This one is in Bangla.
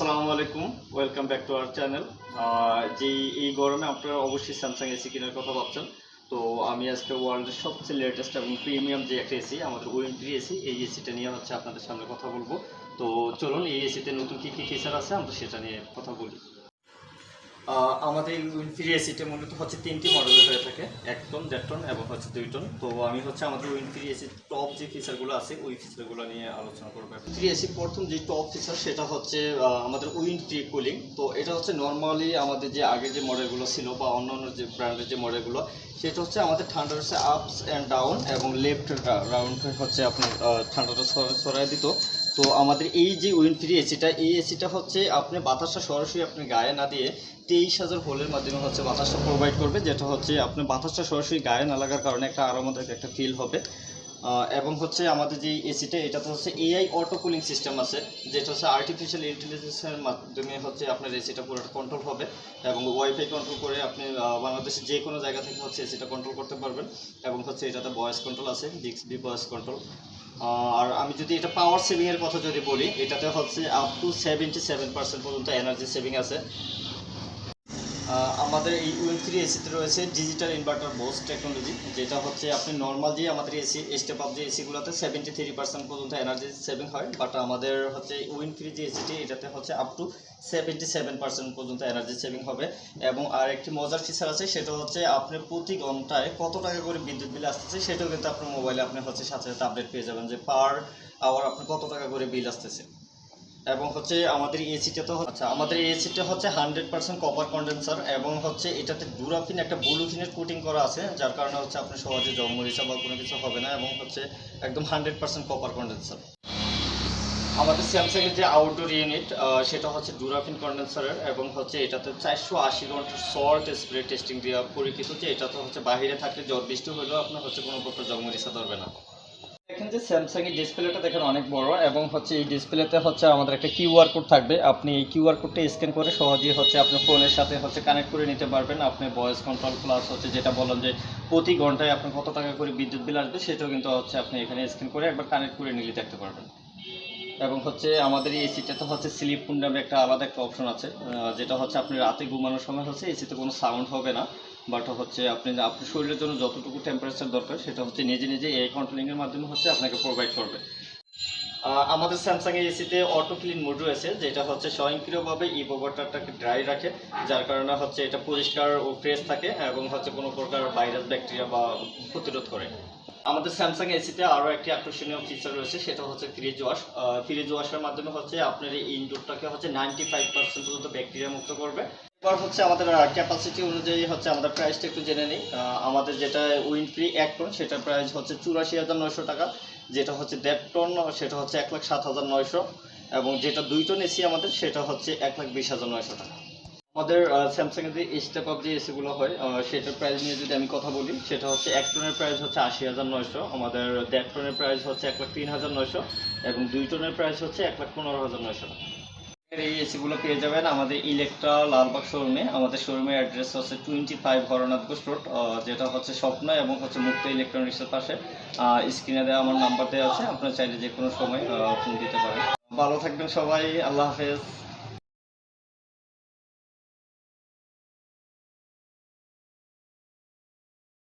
আসসালামু আলাইকুম welcome back to our channel যে এই গরমে আপনারা অবশ্যই স্যামসাং এসি কেনার কথা ভাবছেন। তো আমি আজকে ওয়ার্ল্ডের সবচেয়ে লেটেস্ট এবং প্রিমিয়াম যে একটা এসি আমাদের ওয়েন্ট্রি এসি এই এসিটা নিয়ে হচ্ছে আপনাদের সামনে কথা বলব। তো চলুন, এই এসিতে নতুন কী কী ফিচার আছে, আমরা সেটা নিয়ে কথা বলি। আমাদের উইনফ্রি মূলত হচ্ছে তিনটি মডেলের হয়ে থাকে। এক টন দেড় টন এবং হচ্ছে দুই টন তো আমি হচ্ছে আমাদের উইনফ্রি এসির টপ যে ফিচারগুলো আছে, ওই ফিচারগুলো নিয়ে আলোচনা করব ফ্রি এসি প্রথম যে টপ ফিচার সেটা হচ্ছে আমাদের উইনফ্রি কুলিং তো এটা হচ্ছে নর্মালি আমাদের যে আগে যে মডেলগুলো ছিল বা অন্যান্য যে ব্র্যান্ডের যে মডেলগুলো সেটা হচ্ছে আমাদের ঠান্ডা হচ্ছে আপস অ্যান্ড ডাউন এবং লেফট রাউন্ড হচ্ছে আপনার ঠান্ডাটা সর- সরাই দিত। তো আমাদের এই যে উইনফ্রি এসিটা এই এসিটা হচ্ছে আপনি বাতাসটা সরাসরি আপনি গায়ে না দিয়ে তেইশ হাজার হোলের মাধ্যমে হচ্ছে বাতাসটা প্রোভাইড করবে, যেটা হচ্ছে আপনি বাতাসটা সরাসরি গায়ে না লাগার কারণে একটা আরামদায়ক একটা ফিল হবে। এবং হচ্ছে আমাদের যে এসিটা এটাতে হচ্ছে এআই অটো কুলিং সিস্টেম আছে, যেটা হচ্ছে আর্টিফিশিয়াল ইন্টেলিজেন্সের মাধ্যমে হচ্ছে আপনার এসিটা পুরোটা কন্ট্রোল হবে এবং ওয়াইফাই কন্ট্রোল করে আপনি বাংলাদেশের যে কোনো জায়গা থেকে হচ্ছে এসিটা কন্ট্রোল করতে পারবেন। এবং হচ্ছে এটাতে ভয়েস কন্ট্রোল আছে ডিক্সবি ভয়েস কন্ট্রোল আর আমি যদি এটা পাওয়ার সেভিং এর কথা যদি বলি, এটাতে হচ্ছে up to seventy seven percent পর্যন্ত এনার্জি সেভিং আছে। আমাদের এই উইন থ্রি এসিতে রয়েছে ডিজিটাল ইনভার্টার বোস টেকনোলজি যেটা হচ্ছে আপনি নর্মাল যে আমাদের এসি স্টেপ আপ যে এসিগুলোতে সেভেন্টি থ্রি পার্সেন্ট পর্যন্ত এনার্জি সেভিং হয় বাট আমাদের হচ্ছে উইন থ্রি যে এসিটি এটাতে হচ্ছে up to seventy seven percent পর্যন্ত এনার্জি সেভিং হবে। এবং আর একটি মজার ফিচার আছে, সেটা হচ্ছে আপনি প্রতি ঘন্টায় কত টাকা করে বিদ্যুৎ বিল আসতেছে, সেটাও কিন্তু আপনার মোবাইলে আপনি হচ্ছে সাথে সাথে আপডেট পেয়ে যাবেন যে পার আওয়ার আপনি কত টাকা করে বিল আসতেছে। এবং হচ্ছে আমাদের এসিটা তো আচ্ছা আমাদের এসিটা হচ্ছে হান্ড্রেড পার্সেন্ট কপার কন্ডেন্সার এবং হচ্ছে এটাতে ডুরাফিন একটা ব্লুফিনের কোটিং করা আছে, যার কারণে হচ্ছে আপনি সহজে জলমরিচা বা কোনো কিছু হবে না এবং হচ্ছে একদম হান্ড্রেড পার্সেন্ট কপার কন্ডেন্সার আমাদের স্যামসাং এর যে আউটডোর ইউনিট সেটা হচ্ছে ডুরাফিন কন্ডেন্সারের এবং হচ্ছে এটাতে চারশো আশি ঘণ্টার সল্ট স্প্রে টেস্টিং দেওয়া পরিচিত যে এটা তো হচ্ছে বাহিরে থাকলে জ্বর, বৃষ্টি হলেও আপনার হচ্ছে কোনো প্রকার জলমরিচা ধরবে না। দেখেন যে স্যামসাং এর ডিসপ্লেটা দেখেন অনেক বড় এবং হচ্ছে এই ডিসপ্লেতে হচ্ছে আমাদের একটা কিউআর কোড থাকবে। আপনি এই কিউআর কোডটা স্ক্যান করে সহজেই হচ্ছে আপনার ফোনের সাথে হচ্ছে কানেক্ট করে নিতে পারবেন। আপনি ভয়েস কন্ট্রোল প্লাস হচ্ছে যেটা বললাম যে প্রতি ঘন্টায় আপনার কত টাকা করে বিদ্যুৎ বিল আসবে সেটাও কিন্তু হচ্ছে আপনি এখানে স্ক্যান করে একবার কানেক্ট করে নিলে দেখতে পারবেন। এবং হচ্ছে আমাদের এই এসিটাতে হচ্ছে স্লিপ মুড নামে একটা আলাদা একটা অপশন আছে যেটা হচ্ছে আপনি রাতে ঘুমানোর সময় হচ্ছে এসিতে কোনো সাউন্ড হবে না। বাট হচ্ছে আপনি আপনার শরীরের জন্য যতটুকু টেম্পারেচার দরকার, সেটা হচ্ছে নিজে নিজে এই কন্ট্রোলিংয়ের মাধ্যমে হচ্ছে আপনাকে প্রোভাইড করবে। আমাদের স্যামসাং এর এসিতে অটো ক্লিন মোড রয়েছে, যেটা হচ্ছে স্বয়ংক্রিয়ভাবে ই ওয়াটারটাকে ড্রাই রাখে, যার কারণে হচ্ছে এটা পরিষ্কার ও ফ্রেশ থাকে এবং হচ্ছে কোনো প্রকার ভাইরাস ব্যাকটেরিয়া বা প্রতিরোধ করে। আমাদের স্যামসাং এসিতে আরও একটি আকর্ষণীয় ফিচার রয়েছে, সেটা হচ্ছে ফ্রিজ ওয়াশ ফ্রিজ ওয়াশের মাধ্যমে হচ্ছে আপনার এই ইনডোরটাকে হচ্ছে নাইনটি ফাইভ পার্সেন্ট পর্যন্ত ব্যাকটেরিয়া মুক্ত করবে। এবার হচ্ছে আমাদের ক্যাপাসিটি অনুযায়ী হচ্ছে আমাদের প্রাইসটা একটু জেনে নিই। আমাদের যেটা উইন ফ্রি এক টন সেটার প্রাইস হচ্ছে চুরাশি হাজার নয়শো টাকা। যেটা হচ্ছে দেড় টন সেটা হচ্ছে এক লাখ সাত হাজার নয়শো। এবং যেটা দুই টন এসি আমাদের, সেটা হচ্ছে এক লাখ বিশ হাজার নয়শো টাকা। আমাদের স্যামসাং এর যে স্টেপ আপ যে এসিগুলো হয় সেটার প্রাইস নিয়ে যদি আমি কথা বলি, সেটা হচ্ছে এক টনের প্রাইস হচ্ছে আশি হাজার নয়শো। আমাদের দেড় টনের প্রাইস হচ্ছে এক লাখ তিন হাজার নয়শো এবং দুই টনের প্রাইস হচ্ছে এক লাখ পনেরো হাজার নয়শো টাকা। এই এসিগুলো পেয়ে যাবেন আমাদের ইলেকট্রা লালবাগ শোরুমে আমাদের শোরুমের অ্যাড্রেস হচ্ছে twenty five Haranath Ghosh road যেটা হচ্ছে স্বপ্ন এবং হচ্ছে মুক্ত ইলেকট্রনিক্সের পাশে। স্ক্রিনে দেওয়া আমার নাম্বার দেওয়া আছে, আপনারা চাইলে যে কোনো সময় ফোন দিতে পারেন। ভালো থাকবেন সবাই, আল্লাহ হাফেজ।